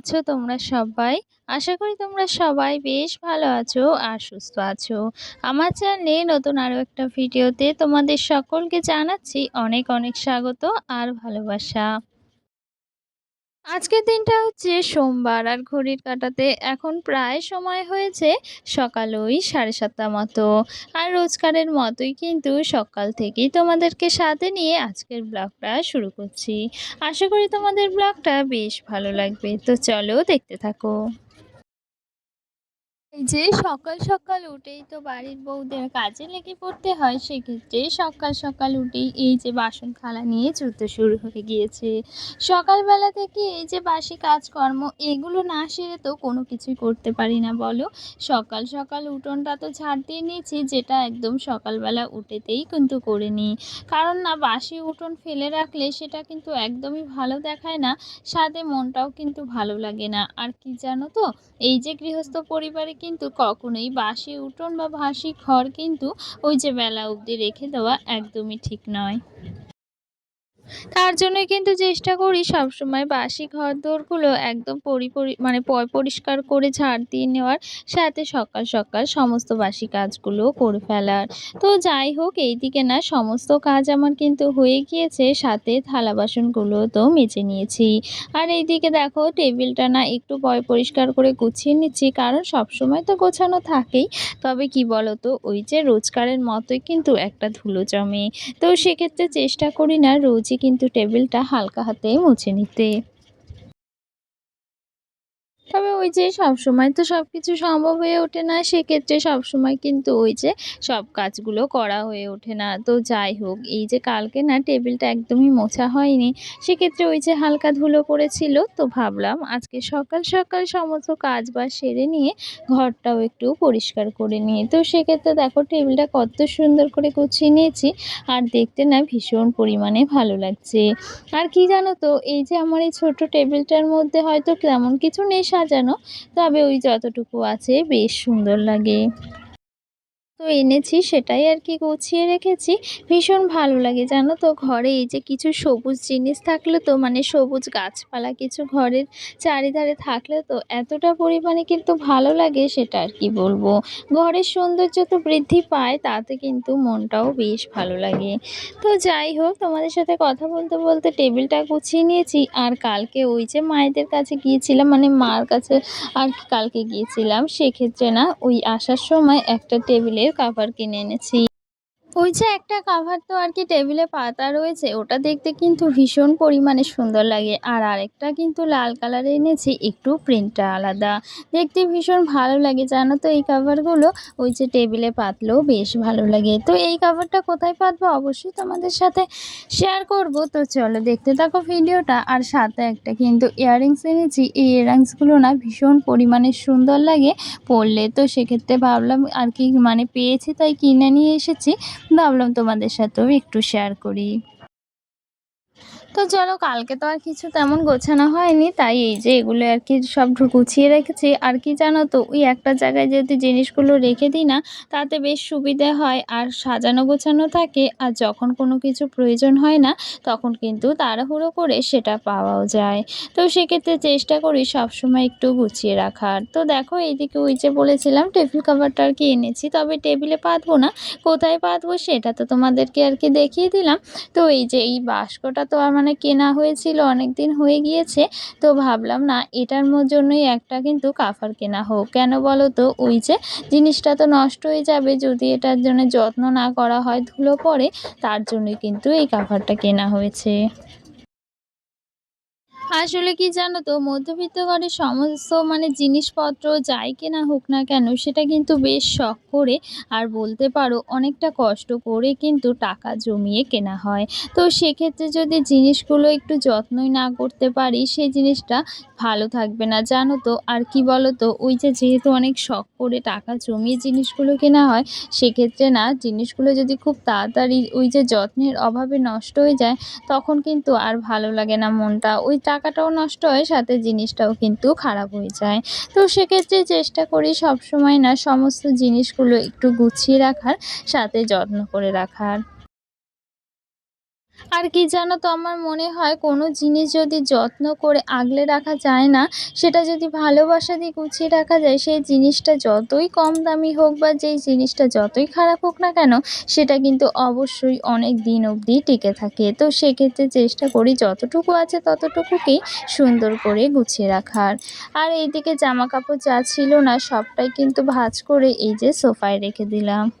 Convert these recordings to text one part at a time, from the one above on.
আছো তোমরা সবাই? আশা করি তোমরা সবাই বেশ ভালো আছো আর সুস্থ আছো। আমার চ্যানেলে নতুন আরও একটা ভিডিওতে তোমাদের সকলকে জানাচ্ছি অনেক অনেক স্বাগত আর ভালোবাসা। আজকের দিনটা হচ্ছে সোমবার আর ঘড়ির কাটাতে এখন প্রায় সময় হয়েছে সকাল ওই সাড়ে সাতটা মতো। আর রোজকারের মতোই কিন্তু সকাল থেকেই তোমাদেরকে সাথে নিয়ে আজকের ব্লগটা শুরু করছি। আশা করি তোমাদের ব্লগটা বেশ ভালো লাগবে। তো চলো দেখতে থাকো। এই যে সকাল সকাল উঠেই তো বাড়ির বউদের কাজে লেগে পড়তে হয়, সেক্ষেত্রে সকাল সকাল উঠেই এই যে বাসন থালা নিয়ে যুদ্ধ শুরু হয়ে গিয়েছে। সকালবেলা থেকে এই যে বাসি কাজকর্ম, এগুলো না সেরে তো কোনো কিছুই করতে পারি না, বলো? সকাল সকাল উঠোনটা তো ছাড় দিয়ে নিয়েছি, যেটা একদম সকালবেলা উঠেতেই কিন্তু করে নিই। কারণ না, বাসি উঠোন ফেলে রাখলে সেটা কিন্তু একদমই ভালো দেখায় না সাথে মনটাও কিন্তু ভালো লাগে না। আর কি জানো তো, এই যে গৃহস্থ পরিবারে কিন্তু কখনোই বাসি উঠোন বা ভাসি ঘর কিন্তু ওই যে বেলা অবধি রেখে দেওয়া একদমই ঠিক নয়। তার জন্যই কিন্তু চেষ্টা করি সবসময় বাসি ঘর দোরগুলো একদম পরি মানে পরিষ্কার করে ঝাড় দিয়ে নেওয়ার, সাথে সকাল সকাল সমস্ত বাসি কাজগুলো করে ফেলার। তো যাই হোক, এইদিকে না সমস্ত কাজ আমার কিন্তু হয়ে গিয়েছে, সাথে থালা বাসনগুলো তো মেজে নিয়েছি। আর এইদিকে দেখো টেবিলটা না একটু পয় পরিষ্কার করে গুছিয়ে নিচ্ছি, কারণ সবসময় তো গোছানো থাকেই। তবে কি বলতো, ওই যে রোজকারের মতোই কিন্তু একটা ধুলো জমে। তো সেক্ষেত্রে চেষ্টা করি না রোজই কিন্তু টেবিলটা হালকা হাতে মুছে নিতে। তবে ওই যে সবসময় তো সব কিছু সম্ভব হয়ে ওঠে না, সেক্ষেত্রে সবসময় কিন্তু ওই যে সব কাজগুলো করা হয়ে ওঠে না। তো যাই হোক, এই যে কালকে না টেবিলটা একদমই মোছা হয়নি, সেক্ষেত্রে ওই যে হালকা ধুলো পড়েছিল, তো ভাবলাম আজকে সকাল সকাল সমস্ত কাজ বা সেরে নিয়ে ঘরটাও একটু পরিষ্কার করে নিয়ে তো সেক্ষেত্রে দেখো টেবিলটা কত সুন্দর করে গুছিয়ে নিয়েছি, আর দেখতে না ভীষণ পরিমাণে ভালো লাগছে। আর কি জানো তো, এই যে আমার এই ছোট টেবিলটার মধ্যে হয়তো তেমন কিছু নেই সাজানো তবে ওই যতটুকু আছে বেশ সুন্দর লাগে। এনেছি, সেটাই আর কি গুছিয়ে রেখেছি। ভীষণ ভালো লাগে, জানো তো, ঘরে এই যে কিছু সবুজ জিনিস থাকলে তো মানে সবুজ গাছপালা কিছু ঘরের চারিধারে থাকলে তো, এতটা পরিমাণে কিন্তু ভালো লাগে, সেটা আর কি বলব। ঘরের সৌন্দর্য তো বৃদ্ধি পায়, তাতে কিন্তু মনটাও বেশ ভালো লাগে। তো যাই হোক, তোমাদের সাথে কথা বলতে বলতে টেবিলটা গুছিয়ে নিয়েছি, আর কালকে ওই যে মায়েদের কাছে গিয়েছিলাম মানে মার কাছে আর কালকে গিয়েছিলাম, সেক্ষেত্রে না, ওই আসার সময় একটা টেবিলের কাভার কিনে এনেছি। ওই যে একটা কাভার তো আর কি টেবিলে পাতা রয়েছে, ওটা দেখতে কিন্তু ভীষণ পরিমাণে সুন্দর লাগে। আর আরেকটা কিন্তু লাল কালারে এনেছি, একটু প্রিন্টটা আলাদা। দেখতে ভীষণ ভালো লাগে, জানো তো এই কাভারগুলো ওই যে টেবিলে পাতলেও বেশ ভালো লাগে। তো এই কাভারটা কোথায় পাতবো? অবশ্যই তোমাদের সাথে শেয়ার করব। তো চলো দেখতে থাকো ভিডিওটা। আর সাথে একটা কিন্তু ইয়াররিংস এনেছি, এই ইয়াররিংসগুলো না ভীষণ পরিমাণে সুন্দর লাগে পরলে। তো সেক্ষেত্রে ভাবলাম আর কি মানে পেয়েছি তাই কিনে নিয়ে এসেছি। ভাবলাম তোমাদের সাথেও একটু শেয়ার করি। তো চলো কালকে তো আর কিছু তেমন গোছানো হয়নি, তাই এই যে এগুলো আর কি সব গুছিয়ে রেখেছি। আর কি জানো তো, ওই একটা জায়গায় যদি জিনিসগুলো রেখে দিই না, তাতে বেশ সুবিধে হয়। আর সাজানো গোছানো থাকে, আর যখন কোনো কিছু প্রয়োজন হয় না, তখন কিন্তু তাড়াহুড়ো করে সেটা পাওয়াও যায়। তো সেক্ষেত্রে চেষ্টা করি সবসময় একটু গুছিয়ে রাখার। তো দেখো, এইদিকে ওই যে বলেছিলাম, টেবিল কাভারটা আর কি এনেছি। তবে টেবিলে পাতবো না, কোথায় পাতবো সেটা তো তোমাদেরকে আর কি দেখিয়ে দিলাম। তো এই যে এই বাস্কটা তো আমার মানে কেনা হয়েছিল অনেক দিন হয়ে গিয়েছে, তো ভাবলাম না, এটার জন্যই একটা কিন্তু কাফার কেনা হোক। কেন বলো তো? ওই যে জিনিসটা তো নষ্ট হয়ে যাবে, যদি এটার জন্য যত্ন না করা হয় ধুলো পড়ে তার জন্যই কিন্তু এই কাফারটা কেনা হয়েছে। আসলে কি জানো তো? মধ্যবিত্ত ঘরের সমস্ত মানে জিনিসপত্র যাই কেনা হোক না কেন, সেটা কিন্তু বেশ শখ করে আর বলতে পারো অনেকটা কষ্ট করে কিন্তু টাকা জমিয়ে কেনা হয়। তো সেক্ষেত্রে যদি জিনিসগুলো একটু যত্নই না করতে পারি, সেই জিনিসটা ভালো থাকবে না। জানো তো? আর কি বলো তো ওই যে যেহেতু অনেক শখ করে টাকা জমিয়ে জিনিসগুলো কেনা হয়, সেক্ষেত্রে না জিনিসগুলো যদি খুব তাড়াতাড়ি ওই যে যত্নের অভাবে নষ্ট হয়ে যায়, তখন কিন্তু আর ভালো লাগে না মনটা। ওই টাকাটাও নষ্ট হয়, সাথে জিনিসটাও কিন্তু খারাপ হয়ে যায়। তো সেক্ষেত্রে চেষ্টা করি সব সময় না সমস্ত জিনিসগুলো একটু গুছিয়ে রাখার, সাথে যত্ন করে রাখার। আর কি জানো তো, আমার মনে হয় কোনো জিনিস যদি যত্ন করে আগলে রাখা যায় না, সেটা যদি ভালোবাসা দিয়ে গুছিয়ে রাখা যায়, সেই জিনিসটা যতই কম দামি হোক বা যেই জিনিসটা যতই খারাপ হোক না কেন, সেটা কিন্তু অবশ্যই অনেক দিন অবধি টিকে থাকে। তো সেক্ষেত্রে চেষ্টা করি যতটুকু আছে ততটুকুকেই সুন্দর করে গুছিয়ে রাখার। আর এইদিকে জামা কাপড় যা ছিল না, সবটাই কিন্তু ভাঁজ করে এই যে সোফায় রেখে দিলাম।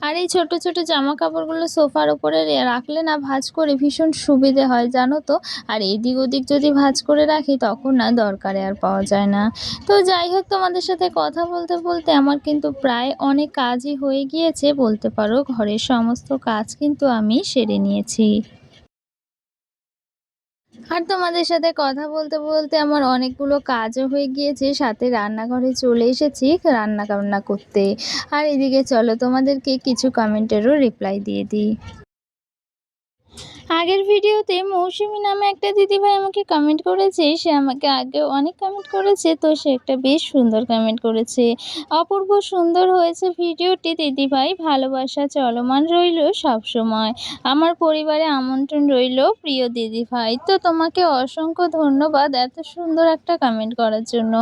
আর এই ছোট ছোট জামা কাপড়গুলো সোফার ওপরে রাখলে না ভাজ করে ভীষণ সুবিধে হয়, জানো তো? আর এদিক ওদিক যদি ভাজ করে রাখি, তখন না দরকারে আর পাওয়া যায় না। তো যাই হোক, তোমাদের সাথে কথা বলতে বলতে আমার কিন্তু প্রায় অনেক কাজই হয়ে গিয়েছে, বলতে পারো, ঘরের সমস্ত কাজ কিন্তু আমি সেরে নিয়েছি। আর তোমাদের সাথে কথা বলতে বলতে আমার অনেকগুলো কাজও হয়ে গিয়েছে। সাথে রান্নাঘরে চলে এসেছি রান্না কান্না করতে। আর এদিকে চলো তোমাদেরকে কিছু কমেন্টেরও রিপ্লাই দিয়ে দিই। আগের ভিডিওতে মৌসুমি নামে একটা দিদিভাই আমাকে কমেন্ট করেছে। সে আমাকে আগে অনেক কমেন্ট করেছে, তো সে একটা বেশ সুন্দর কমেন্ট করেছে। অপূর্ব সুন্দর হয়েছে ভিডিওটি, দিদিভাই। ভালোবাসা চলমান রইল সব সময় আমার পরিবারে আমন্ত্রণ রইল, প্রিয় দিদিভাই। তো তোমাকে অসংখ্য ধন্যবাদ এত সুন্দর একটা কমেন্ট করার জন্য।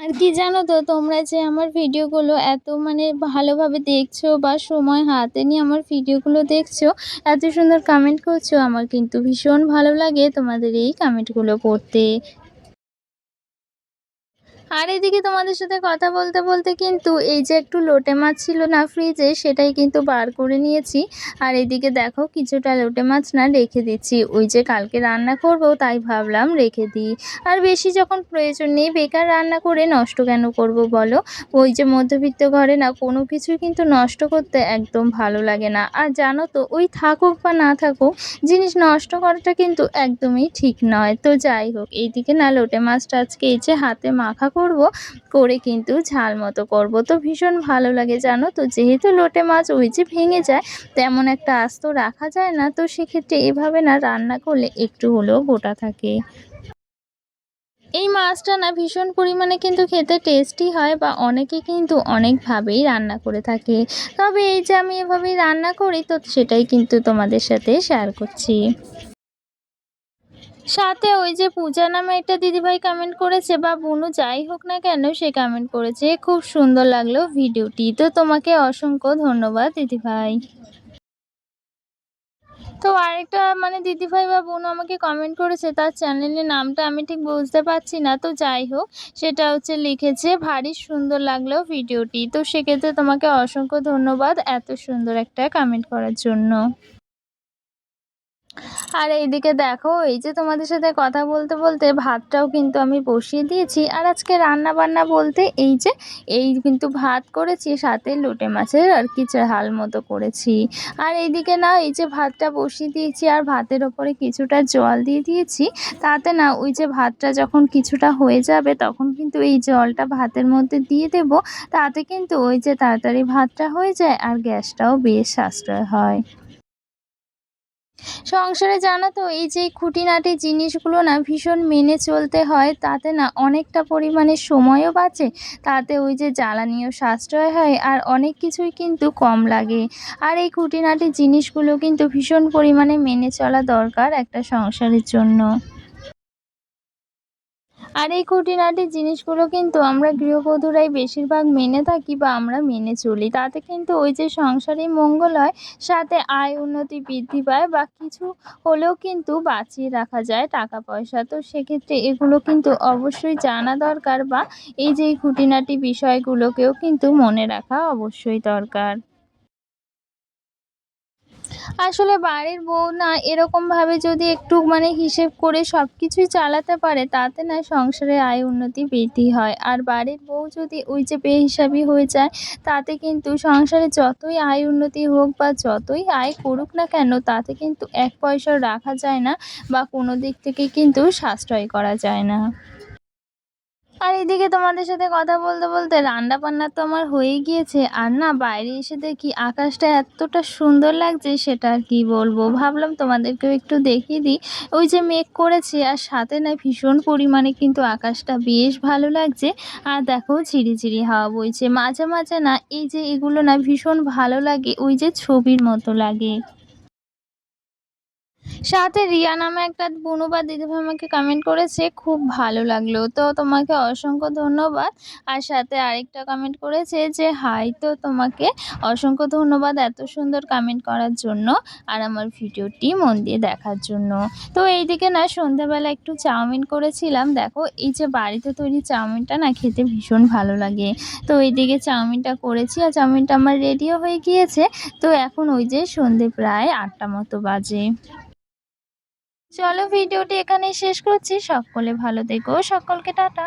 আর কি জানো তো, তোমরা যে আমার ভিডিওগুলো এত মানে ভালোভাবে দেখছ বা সময় হাতে নিয়ে আমার ভিডিওগুলো দেখছ, এত সুন্দর কামেন্ট করছ, আমার কিন্তু ভীষণ ভালো লাগে তোমাদের এই কামেন্টগুলো পড়তে। আর এদিকে তোমাদের সাথে কথা বলতে বলতে কিন্তু এই যে একটু লোটে মাছ ছিল না ফ্রিজে সেটাই কিন্তু বার করে নিয়েছি। আর এদিকে দেখো কিছুটা লোটে মাছ না রেখে দিচ্ছি। ওই যে কালকে রান্না করব, তাই ভাবলাম রেখে দিই। আর বেশি যখন প্রয়োজন নেই, বেকার রান্না করে নষ্ট কেন করব বলো? ওই যে মধ্যবিত্ত ঘরে না, কোনো কিছুই কিন্তু নষ্ট করতে একদম ভালো লাগে না। আর জানো তো, ওই থাকুক বা না থাকুক, জিনিস নষ্ট করাটা কিন্তু একদমই ঠিক নয়। তো যাই হোক, এইদিকে না লোটে মাছটা আজকে এই যে হাতে মাখা করব, করে কিন্তু ঝাল মতো করব। তো ভীষণ ভালো লাগে জানো তো? যেহেতু লোটে মাছ ওই যে ভেঙে যায়, তেমন একটা আস্ত রাখা যায় না। তো সেক্ষেত্রে এভাবে না রান্না করলে একটু হলেও গোটা থাকে। এই মাছটা না ভীষণ পরিমাণে কিন্তু খেতে টেস্টি হয় বা অনেকে কিন্তু অনেকভাবেই রান্না করে থাকে। তবে এই যে আমি এভাবেই রান্না করি, তো সেটাই কিন্তু তোমাদের সাথে শেয়ার করছি। সাথে ওই যে পূজা নামে একটা দিদিভাই কমেন্ট করেছে, বা বুনু যাই হোক না কেন সে কমেন্ট করেছে, খুব সুন্দর লাগল ভিডিওটি। তো তোমাকে অসংখ্য ধন্যবাদ দিদিভাই। তো আরেকটা মানে দিদিভাই বা বোন আমাকে কমেন্ট করেছে, তার চ্যানেলের নামটা আমি ঠিক বুঝতে পারছি না, তো যাই হোক, সেটা হচ্ছে লিখেছে, ভারী সুন্দর লাগল ভিডিওটি। তো সেক্ষেত্রে তোমাকে অসংখ্য ধন্যবাদ এত সুন্দর একটা কমেন্ট করার জন্য। আর এইদিকে দেখো, এই যে তোমাদের সাথে কথা বলতে বলতে ভাতটাও কিন্তু আমি বসিয়ে দিয়েছি। আর আজকে রান্না বান্না বলতে এই যে, এই কিন্তু ভাত করেছি, সাথে লোটে মাছের আর কি ঝাল মতো করেছি। আর এইদিকে না, এই যে ভাতটা বসিয়ে দিয়েছি আর ভাতের ওপরে কিছুটা জল দিয়ে দিয়েছি। তাতে না, ওই যে ভাতটা যখন কিছুটা হয়ে যাবে, তখন কিন্তু এই জলটা ভাতের মধ্যে দিয়ে দেব। তাতে কিন্তু ওই যে তাড়াতাড়ি ভাতটা হয়ে যায় আর গ্যাসটাও বেশ সাশ্রয় হয়। সংসারে জানো তো, এই যে খুঁটিনাটি জিনিসগুলো না ভীষণ মেনে চলতে হয়, তাতে না অনেকটা পরিমাণে সময়ও বাঁচে, তাতে ওই যে জ্বালানিও সাশ্রয় হয় আর অনেক কিছুই কিন্তু কম লাগে। আর এই খুঁটিনাটি জিনিসগুলো কিন্তু ভীষণ পরিমাণে মেনে চলা দরকার একটা সংসারের জন্য। আর এই খুঁটিনাটি জিনিসগুলো কিন্তু আমরা গৃহবধূরাই বেশিরভাগ মেনে থাকি বা আমরা মেনে চলি। তাতে কিন্তু ওই যে সংসারে মঙ্গল হয় সাথে আয় উন্নতি বৃদ্ধি পায় বা কিছু হলেও কিন্তু বাঁচিয়ে রাখা যায় টাকা পয়সা তো সেক্ষেত্রে এগুলো কিন্তু অবশ্যই জানা দরকার বা এই যে খুঁটিনাটি বিষয়গুলোকেও কিন্তু মনে রাখা অবশ্যই দরকার। আসলে বাড়ির বউ না এরকমভাবে যদি একটু মানে হিসেব করে সব কিছুই চালাতে পারে, তাতে না সংসারে আয় উন্নতি বৃদ্ধি হয়। আর বাড়ির বউ যদি ওই যে বেহিসাবি হয়ে যায়, তাতে কিন্তু সংসারে যতই আয় উন্নতি হোক বা যতই আয় করুক না কেন, তাতে কিন্তু এক পয়সা রাখা যায় না বা কোনো দিক থেকে কিন্তু সাশ্রয় করা যায় না। আর এদিকে তোমাদের সাথে কথা বলতে বলতে রান্না বান্না তো আমার হয়ে গিয়েছে। আর না, বাইরে এসে দেখি আকাশটা এতটা সুন্দর লাগছে সেটা আর কি বলব। ভাবলাম তোমাদেরকেও একটু দেখিয়ে দিই। ওই যে মেঘ করেছে আর সাথে না ভীষণ পরিমাণে কিন্তু আকাশটা বেশ ভালো লাগছে। আর দেখো ঝিরিঝিরি হাওয়া বইছে। মাঝে মাঝে না এই যে এগুলো না ভীষণ ভালো লাগে, ওই যে ছবির মতো লাগে। সাথে রিয়া নামে একটা বুনু বা দিদিভাই আমাকে কমেন্ট করেছে, খুব ভালো লাগল। তো তোমাকে অসংখ্য ধন্যবাদ। আর সাথে আরেকটা কমেন্ট করেছে যে, হাই, তো তোমাকে অসংখ্য ধন্যবাদ এত সুন্দর কমেন্ট করার জন্য আর আমার ভিডিওটি মন দিয়ে দেখার জন্য। তো এইদিকে না, সন্ধ্যাবেলা একটু চাউমিন করেছিলাম। দেখো, এই যে বাড়িতে তৈরি চাউমিনটা না, খেতে ভীষণ ভালো লাগে। তো এইদিকে চাউমিনটা করেছি আর চাউমিনটা আমার রেডিও হয়ে গিয়েছে। তো এখন ওই যে সন্ধে প্রায় আটটা মতো বাজে। চলো ভিডিওটি এখানে শেষ করছি। সকলে ভালো থেকো। সকলকে টাটা।